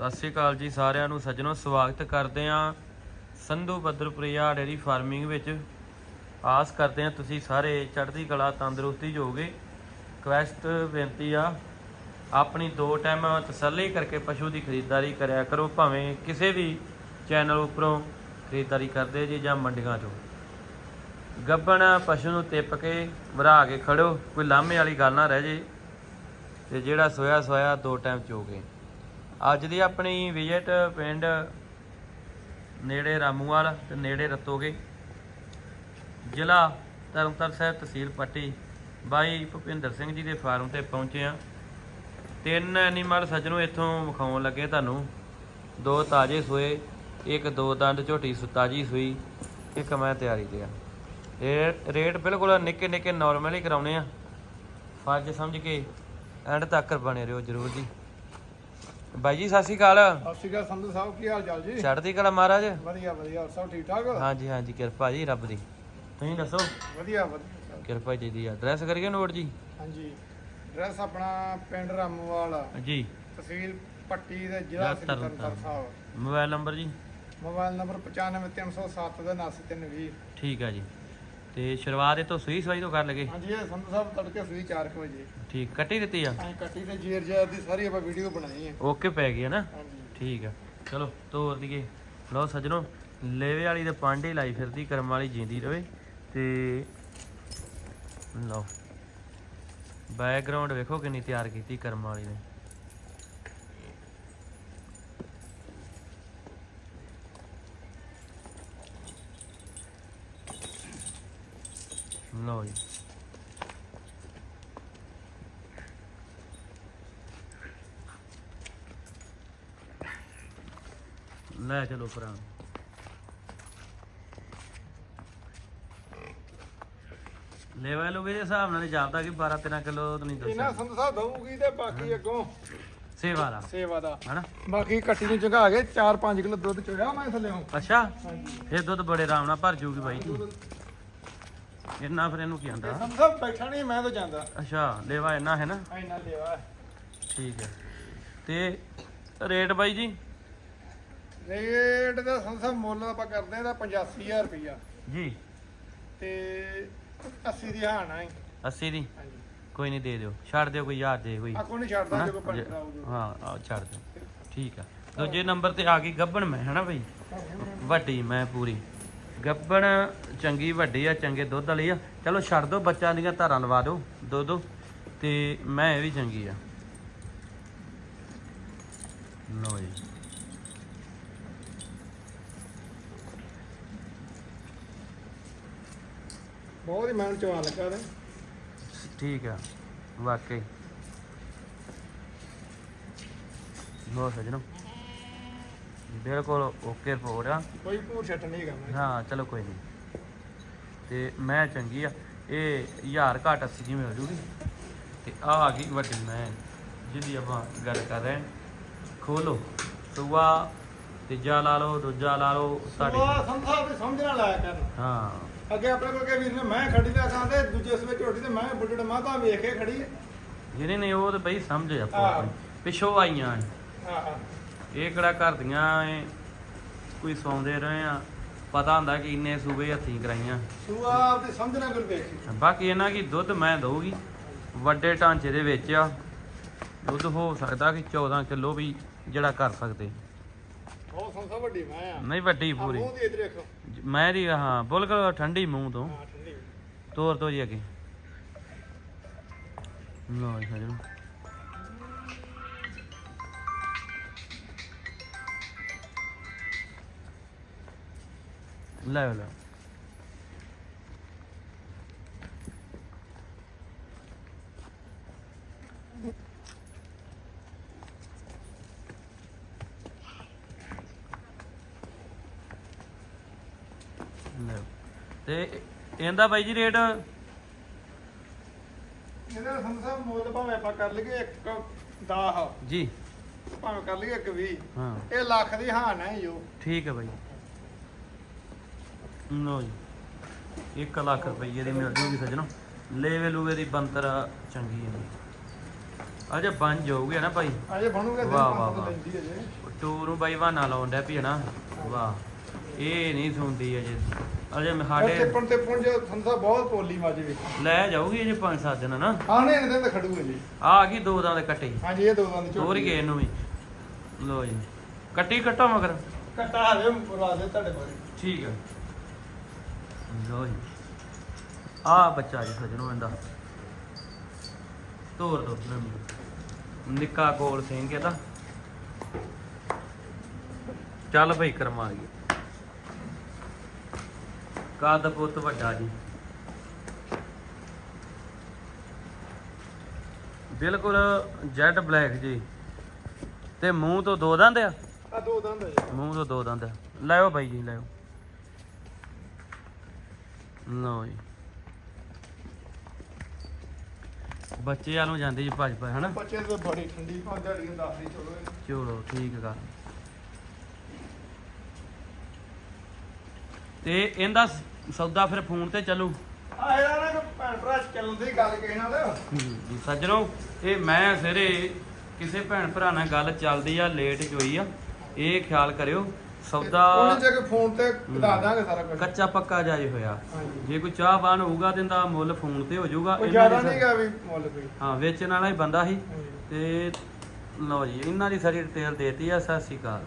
ਸਤਿ ਸ਼੍ਰੀ ਅਕਾਲ ਜੀ ਸਾਰਿਆਂ ਨੂੰ, ਸੱਜਣੋ, ਸਵਾਗਤ ਕਰਦੇ ਆਂ ਸੰਧੂ ਬੱਦਰਪੁਰੀਆ ਡੇਰੀ ਫਾਰਮਿੰਗ ਵਿੱਚ। ਆਸ ਕਰਦੇ ਆਂ ਤੁਸੀਂ ਸਾਰੇ ਚੜ੍ਹਦੀ ਕਲਾ, ਤੰਦਰੁਸਤੀ 'ਚ ਹੋਗੇ ਕੁਐਸਟ ਬੇਨਤੀ ਆ, ਆਪਣੀ ਦੋ ਟਾਈਮ ਤਸੱਲੀ ਕਰਕੇ ਪਸ਼ੂ ਦੀ ਖਰੀਦਦਾਰੀ ਕਰਿਆ ਕਰੋ, ਭਾਵੇਂ ਕਿਸੇ ਵੀ ਚੈਨਲ ਉੱਪਰੋਂ ਖਰੀਦਦਾਰੀ ਕਰਦੇ ਜੀ ਜਾਂ ਮੰਡੀਆਂ 'ਚੋਂ। ਗੱਬਣ ਪਸ਼ੂ ਨੂੰ ਟਿੱਪ ਕੇ ਵਰਾ ਕੇ ਖੜੋ ਕੋਈ ਲਾਮੇ ਵਾਲੀ ਗੱਲ ਨਾ ਰਹਿ ਜੇ, ਤੇ ਜਿਹੜਾ ਸੋਇਆ ਸੋਇਆ ਦੋ ਟਾਈਮ ਚੋਗੇ। ਅੱਜ ਦੀ ਆਪਣੀ ਵਿਜ਼ਿਟ ਪਿੰਡ ਨੇੜੇ ਰਾਮੂਵਾਲ ਤੇ ਨੇੜੇ ਰਤੋਗੇ। ਜ਼ਿਲ੍ਹਾ ਤਰਨਤਾਰਨ ਸਾਹਿਬ ਤਹਿਸੀਲ ਪੱਟੀ। ਬਾਈ ਭੁਪਿੰਦਰ ਸਿੰਘ ਜੀ ਦੇ ਫਾਰਮ ਤੇ ਪਹੁੰਚੇ ਆ ਤਿੰਨ ਐਨੀਮਲ ਸੱਜਣੋ ਇੱਥੋਂ ਵਿਖਾਉਣ ਲੱਗੇ ਤੁਹਾਨੂੰ। ਦੋ ਤਾਜੇ ਸੋਏ, ਇੱਕ ਦੋ ਦੰਦ, ਝੋਟੀ ਸੁ- ਤਾਜੀ ਸੂਈ, ਇੱਕ ਮੈਂ ਤਿਆਰੀ ਤੇ ਆ ਰੇਟ ਰੇਟ ਬਿਲਕੁਲ ਨਿੱਕੇ ਨਿੱਕੇ ਨਾਰਮਲ ਹੀ ਕਰਾਉਣੇ ਆ। ਫਰਜ਼ ਸਮਝ ਕੇ ਐਂਡ ਤੱਕ ਬਣੇ ਰਹੋ ਜਰੂਰ ਜੀ। ਬਾਈ ਜੀ ਸਤਿ ਸ਼੍ਰੀ ਅਕਾਲ। ਸਤਿ ਸ਼੍ਰੀ ਅਕਾਲ ਸੰਧੂ ਸਾਹਿਬ ਕੀ ਹਾਲ ਚਾਲ ਜੀ? ਚੜ੍ਹਦੀ ਕਲਾ ਮਹਾਰਾਜ। ਵਧੀਆ ਵਧੀਆ ਸਭ ਠੀਕ ਠਾਕ? ਹਾਂਜੀ ਹਾਂਜੀ ਕਿਰਪਾ ਜੀ ਰੱਬ ਦੀ। ਤੁਸੀਂ ਦੱਸੋ? ਵਧੀਆ ਵਧੀਆ। ਕਿਰਪਾ ਜੀ ਦੀ ਐਡਰੈਸ ਕਰੀਏ ਨੋਟ ਜੀ। ਹਾਂਜੀ ਐਡਰੈਸ ਆਪਣਾ ਪਿੰਡ ਰਾਮੂਵਾਲ ਜੀ। ਤਹਿਸੀਲ ਪੱਟੀ ਦੇ ਜ਼ਿਲ੍ਹਾ ਤਰਨਤਾਰਨ। ਸਾਹਿਬ। ਮੋਬਾਈਲ ਨੰਬਰ ਜੀ। ਮੋਬਾਈਲ ਨੰਬਰ 95307 ਦਾ 9320 ਠੀਕ ਹੈ ਜੀ। ਤੇ ਸ਼ੁਰੂਆਤ ਇਹ ਤੋਂ ਸੂਈ ਸਵਾਈ ਤੋਂ ਕਰ ਲਗੇ? ਹਾਂਜੀ ਇਹ ਸੰਧੂ ਸਾਹਿਬ ਤੜਕੇ ਸੂਈ 4 ਵਜੇ। ਠੀਕ ਕੱਟੀ ਦਿੱਤੀ ਆ? ਅਸੀਂ ਕੱਟੀ ਤੇ ਜੇਰ ਜੇਰ ਦੀ ਸਾਰੀ ਆਪਾਂ ਵੀਡੀਓ ਬਣਾਈ ਹੈ ਓਕੇ ਪੈ ਗਈ ਹੈ ਨਾ? ਹਾਂਜੀ। ਠੀਕ ਆ। ਚਲੋ ਤੋਰ ਦਈਏ। ਲਓ ਸੱਜਣੋ ਲੇਵੇ ਵਾਲੀ ਤੇ ਪਾਂਡੇ ਲਾਈ ਫਿਰਦੀ ਕਰਮ ਵਾਲੀ ਜਿੰਦੀ ਰਵੇ। ਤੇ ਲਓ ਬੈਕਗ੍ਰਾਉਂਡ ਵੇਖੋ ਕਿੰਨੀ ਤਿਆਰ ਕੀਤੀ ਕਰਮ ਵਾਲੀ ਨੇ। ਲਓ ਜੀ ਲੈ ਚਲੋ ਭਰਾ। ਲੈਵਾ ਲੋਗੇ ਦੇ ਹਿਸਾਬ ਨਾਲ ਜਾਪਦਾ ਕਿ 12 13 ਕਿਲੋ ਤਾਂ ਨਹੀਂ ਇਹਨਾਂ ਦੱਸਿਆ ਸੰਧੂ ਸਾਹਿਬ ਦਊਗੀ ਤੇ ਬਾਕੀ ਅੱਗੋਂ। ਸੇਵਾ ਦਾ। ਸੇਵਾ ਦਾ। ਹਨਾ? ਬਾਕੀ ਕੱਟੀ ਨੂੰ ਚੰਗਾ ਕੇ 4-5 ਕਿਲੋ ਦੁੱਧ ਚੋਇਆ ਮੈਂ ਥੱਲੇ। ਅੱਛਾ। ਹਾਂਜੀ। ਫਿਰ ਦੁੱਧ ਬੜੇ ਆਰਾਮ ਨਾਲ ਭਰ ਜੂਗੀ ਬਾਈ ਜੀ ਇੰਨਾ ਫਿਰ ਇਹਨੂੰ ਕੀ ਆਂਦਾ? ਸੰਧੂ ਸਾਹਿਬ ਬੈਠਾ ਨਹੀਂ ਮੈਂ ਤਾਂ ਜਾਂਦਾ। ਅੱਛਾ ਲੈਵਾ ਇੰਨਾ ਹੈ ਨਾ? ਇੰਨਾ ਲੈਵਾ ਠੀਕ ਹੈ। ਤੇ ਰੇਟ ਬਾਈ ਜੀ? ਰੇਟ ਦਾ ਸੰਧੂ ਸਾਹਿਬ ਮੁੱਲ ਆਪਾਂ ਕਰਦੇ ਆ ਦਾ 85000 ਰੁਪਇਆ ਜੀ। ਤੇ 80 ਦੀ ਹਾਨ ਆਈ 80 ਦੀ? ਕੋਈ ਨਹੀਂ ਦੇ ਦਿਓ। ਛੱਡ ਦਿਓ ਕੋਈ ਯਾਰ ਦੇ ਕੋਈ। ਆ ਕੋਈ ਨਹੀਂ ਛੱਡਦਾ? ਜੇ ਕੋਈ ਪੰਜ ਹਾਂ ਆ ਛੱਡ ਦਿਓ। ਠੀਕ। ਆ। ਦੂਜੇ ਨੰਬਰ ਤੇ ਆ ਗਈ ਗੱਬਣ ਮੈਂ ਹਨਾ ਬਈ? ਵੱਡੀ ਮੈਂ ਪੂਰੀ। ਗੱਬਣ ਚੰਗੀ ਵੱਡੀ ਆ ਚੰਗੇ ਦੁੱਧ ਵਾਲੀ ਆ। ਚਲੋ ਛੱਡ ਦੋ ਬੱਚਾ ਦੀਆਂ ਧਾਰਾਂ ਲਵਾ ਦਿਓ ਦੋ ਦੋ। ਤੇ ਮੈਂ ਇਹ ਵੀ ਚੰਗੀ ਆ। ਲਓ ਜੀ। ਬਹੁਤ ਹੀ ਮਿਹਨਤ ਚਵਾ ਲੱਗਾ ਤੇ ਠੀਕ ਆ ਵਾਕਈ। ਲੋ ਸਜਣੋ ਬਿਲਕੁਲ ਓਕੇ ਰਿਪੋਰਟ ਆ। ਕੋਈ ਭੂਰ ਛੱਟ ਨਹੀਂ ਕਰਨਾ ਹਾਂ ਚਲੋ ਕੋਈ ਨਹੀਂ। ਤੇ ਮੈਂ ਚੰਗੀ ਆ। ਇਹ ਹਜ਼ਾਰ ਘੱਟ 80 ਦੀ ਮਿਲ ਜੂਗੀ? ਤੇ ਆ ਆ ਗਈ ਵੱਡੀ ਮੈਂ ਜਿਹਦੀ ਆਪਾਂ ਗੱਲ ਕਰ ਰਹੇ ਹਾਂ। ਖੋਲੋ। ਸੂਆ ਤੀਜਾ ਲਾ ਲਓ ਦੂਜਾ ਲਾ ਲਓ ਉਹ ਸੰਸਾਰ ਤੇ ਸਮਝ ਨਾ ਲਾਇਆ ਕਰਨ ਹਾਂ। ਅੱਗੇ ਆਪਣੇ ਕੋਲ ਕੇ ਵੀਰ ਨੇ ਮੈਂ ਖੜੀ ਦਾ ਖਾਂਦੇ ਦੂਜੇ ਸਵੇ ਝੋਟੀ ਤੇ ਮੈਂ ਬੁੱਢੜ ਮਾਂ ਤਾਂ ਵੇਖ ਕੇ ਖੜੀ ਜਿਹਨੇ ਨੇ ਉਹ ਤੇ ਬਈ ਸਮਝ ਆਪੋ ਹਾਂ। ਪਿੱਛੋਂ ਆਈਆਂ। ਹਾਂ ਹਾਂ। ਇਹ ਕਿਹੜਾ ਘਰ ਦੀਆਂ ਇਹ ਕੋਈ ਸੌਂਦੇ ਰਹੇ ਆ। ਪਤਾ ਹੁੰਦਾ ਕਿ ਇੰਨੇ ਸੂਬੇ ਹੱਥੀਂ ਕਰਾਈਆਂ। ਸੂਆ ਤੇ ਸਮਝਣਾ ਗੁਰ ਵੇਖੀ ਬਾਕੀ ਇਹਨਾਂ ਕੀ ਦੁੱਧ ਮੈਂ ਦਊਗੀ। ਵੱਡੇ ਢਾਂਚੇ ਦੇ ਵਿੱਚ ਆ। ਦੁੱਧ ਹੋ ਸਕਦਾ ਕਿ 14 ਕਿਲੋ ਵੀ ਜਿਹੜਾ ਕਰ ਸਕਦੇ। ਬਹੁਤ ਸੰਸਾਰ ਵੱਡੀ ਮੈਂ ਆ। ਨਹੀਂ ਵੱਡੀ ਪੂਰੀ। ਮੂੰਹ ਦੀ ਇਧਰ ਦੇਖੋ। ਮੈਂ ਦੀ ਹਾਂ ਬਿਲਕੁਲ ਠੰਡੀ ਮੂੰਹ ਤੋਂ। ਹਾਂ ਠੰਡੀ। ਤੋਰ ਤੋਂ ਜੀ ਅੱਗੇ। ਲੋ ਜੀ ਸਜਣੋ ਲੈ ਲੈ। ਲੈ। ਤੇ ਇਹਦਾ ਬਾਈ ਜੀ ਰੇਟ? ਇਹਦਾ ਸੰਸਾਰ ਮੁੱਲ ਭਾਵੇਂ ਆਪਾਂ ਕਰ ਲਈਏ ਇੱਕ 10 ਜੀ। ਭਾਵੇਂ ਕਰ ਲਈਏ ਇੱਕ 20 ਹਾਂ। ਇਹ ਲੱਖ ਦੀ ਹਾਨ ਹੈ ਜੋ ਠੀਕ ਹੈ ਬਾਈ। ਲੋ ਜੀ 1 ਲੱਖ ਰੁਪਏ ਦੀ ਮਿਲ ਜੂਗੀ ਸਜਣੋ। ਲੇਵੇ ਲੂਵੇ ਦੀ ਬੰਤਰ ਚੰਗੀ ਹੈ ਅਜੇ ਬਣ ਜਾਊਗੀ ਨਾ ਭਾਈ? ਅਜੇ ਬਣੂਗਾ ਦਿਨ ਵਾਹ, ਵਾਹ, ਪੰਜ ਵਾਹ। ਲੈਂਦੀ ਅਜੇ। ਟੂ ਨੂੰ ਬਾਈ ਬਹਾਨਾ ਲਾਉਣ ਡਿਆ ਵੀ ਹਨਾ ਵਾਹ ਇਹ ਨਹੀਂ ਸੁਣਦੀ ਅਜੇ। ਅਜੇ ਮੈਂ ਸਾਡੇ ਟਿੱਪਣ ਤੇ ਪੁੰਜ ਥੰਦਾ ਬਹੁਤ ਪੋਲੀ ਮੱਝ ਵੀ। ਲੈ ਜਾਊਗੀ ਅਜੇ ਪੰਜ ਸੱਤ ਦਿਨ ਨਾ। ਆਣੇ ਇਹਦੇ ਤੇ ਖੜੂਗੇ ਜੀ ਆ ਆ ਗਈ ਦੋ ਦਾਂ ਦੇ ਕੱਟੇ। ਹਾਂਜੀ ਇਹ ਦੋ ਦੰਦ ਹੋਰ ਹੀ। ਗਏ ਇਹਨੂੰ ਵੀ। ਲੋ ਜੀ। ਕੱਟੀ ਕੱਟੋ ਮਗਰ? ਕੱਟਾ ਹਵੇ ਮੁਰਾ ਦੇ ਤੁਹਾਡੇ ਕੋਲ। ਠੀਕ ਹੈ। ਲੋ ਜੀ। ਆ ਬੱਚਾ ਜੀ ਸਜਣੋ ਇਹਦਾ। ਤੋਰ ਦੋ ਨਿੱਕਾ ਗੋਲ ਸਿੰਘ ਇਹਦਾ। ਚੱਲ ਭਾਈ ਕਰਮਾ ਗਈ ਕੱਦ ਪੁੱਤ ਵੱਡਾ ਜੀ। ਬਿਲਕੁਲ ਜੈਟ ਬਲੈਕ ਜੀ। ਤੇ ਮੂੰਹ ਤੋਂ ਦੋ ਦੰਦ ਆ? ਆ ਦੋ ਦੰਦ ਆ ਜੀ। ਮੂੰਹ ਤੋਂ ਦੋ ਦੰਦ ਆ। ਲੈਓ ਬਾਈ ਜੀ ਲੈਓ ਲਓ ਜੀ। ਬੱਚੇ ਵਾਲੋਂ ਜਾਂਦੇ ਜੀ ਭੱਜ ਭੱਜ ਹਨਾ? ਬੱਚੇ ਤੇ ਬੜੀ ਠੰਡੀ ਪਾ ਦਿਹਾੜੀਆਂ ਦੱਸਦੀ ਚਲੋ ਇਹ। ਚਲੋ ਠੀਕ ਗੱਲ ਤੇ ਇਹਦਾ ਸ- ਸੌਦਾ ਫਿਰ ਫੋਨ ਤੇ ਚੱਲੂ। ਆ ਨਾ ਭੈਣ ਭਰਾ ਚੱਲਣ ਦੀ ਗੱਲ ਕਿਸੇ ਨਾਲ। ਸੱਜਣੋ ਇਹ ਮੈਂ ਸਿਰੇ ਕਿਸੇ ਭੈਣ ਭਰਾ ਨਾਲ ਗੱਲ ਚੱਲਦੀ ਆ ਲੇਟ ਹੋਈ ਆ। ਇਹ ਖਿਆਲ ਕਰਿਓ। ਸੌਦਾ ਉਹਨੇ ਜੇ ਕਿ ਫੋਨ ਤੇ ਬਤਾ ਦਾਂਗੇ ਸਾਰਾ ਕੁਝ ਕੱਚਾ ਪੱਕਾ ਜਾਏ ਹੋਇਆ। ਹਾਂਜੀ। ਜੇ ਕੋਈ ਚਾਹਵਾਨ ਹੋਊਗਾ ਤੇ ਮੁੱਲ ਫੋਨ ਤੇ ਹੋ ਜਾਊਗਾ ਕੋਈ ਇਹਨਾਂ ਜ਼ਿਆਦਾ ਦੀ ਨਹੀਂ ਗਾ ਵੀ ਮੁੱਲ ਕੋਈ। ਹਾਂ ਵੇਚਣ ਵਾਲਾ ਹੀ ਬੰਦਾ ਸੀ। ਹਾਂਜੀ। ਤੇ ਲਓ ਜੀ ਇਹਨਾਂ ਦੀ ਸਾਰੀ ਡਿਟੇਲ ਦੇਤੀ ਆ ਸਤਿ ਸ਼੍ਰੀ ਅਕਾਲ।